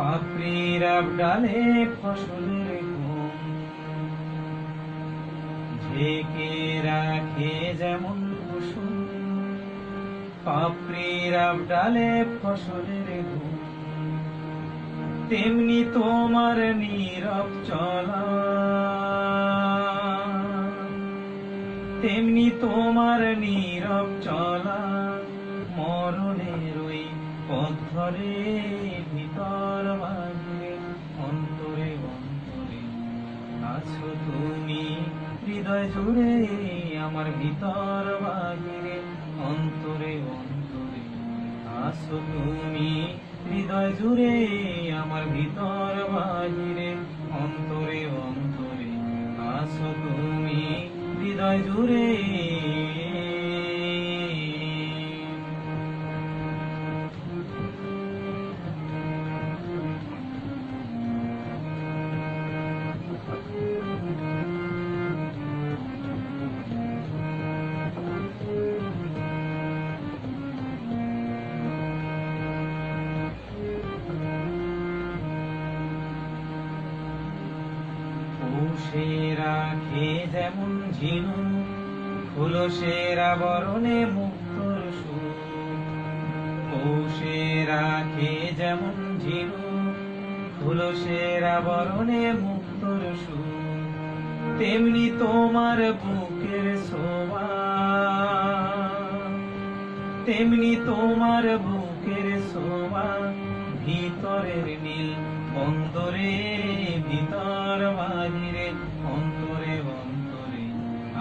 পাপড়ির ডালে ফসলের ঢেকে রাখে যেমন কুসুম পাপড়ির ডালে ফসলের তেমনি তোমার নীরব চলা, তেমনি তোমার নীরব চলা। ধরে ভিতর বাহিরে অন্তরে অন্তরে। আছো তুমি হৃদয় জুড়ে, আমার ভিতর বাহিরে অন্তরে অন্তরে। আছো তুমি হৃদয় জুড়ে, আমার ভিতর বাহিরে অন্তরে অন্তরে। আছো তুমি হৃদয় জুড়ে পৌষে রাখে যেমন ঝিনু ফুলসের আবরণে মুক্তর সুর। পৌষে রাখে যেমন ঝিনু ফুলসের আবরণে মুক্তর সুর। তেমনি তোমার বুকের শোভা, তেমনি তোমার বুকের শোভা ভিতরের নীল অন্তরে, ভিতর বাহিরে।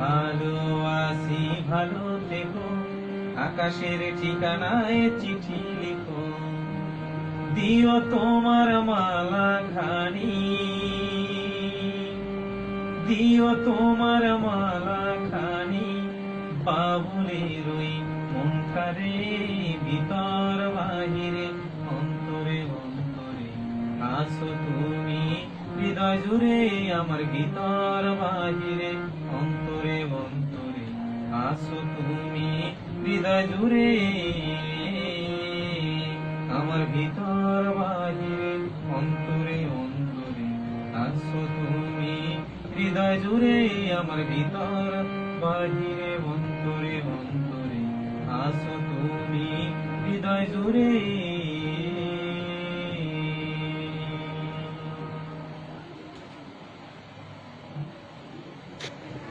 ভালো আছি ভালো থেকো। আকাশের ঠিকানায় চিঠি লিখো। দিও তোমার মালা খানি দিও তোমার মালা খানি বাবুলের ওই মনটারে ভিতর বাহিরে, অন্তরে অন্তরে আসো তুমি। হৃদয় জুড়ে আমার ভিতর বাহিরে, অন্তরে অন্তরে আসো তুমি। হৃদয় জুড়ে আমার ভিতর বাহিরে, অন্তরে অন্তরে আসো তুমি। হৃদয় জুড়ে আমার ভিতর বাহিরে, অন্তরে অন্তরে আসো তুমি। হৃদয় জুড়ে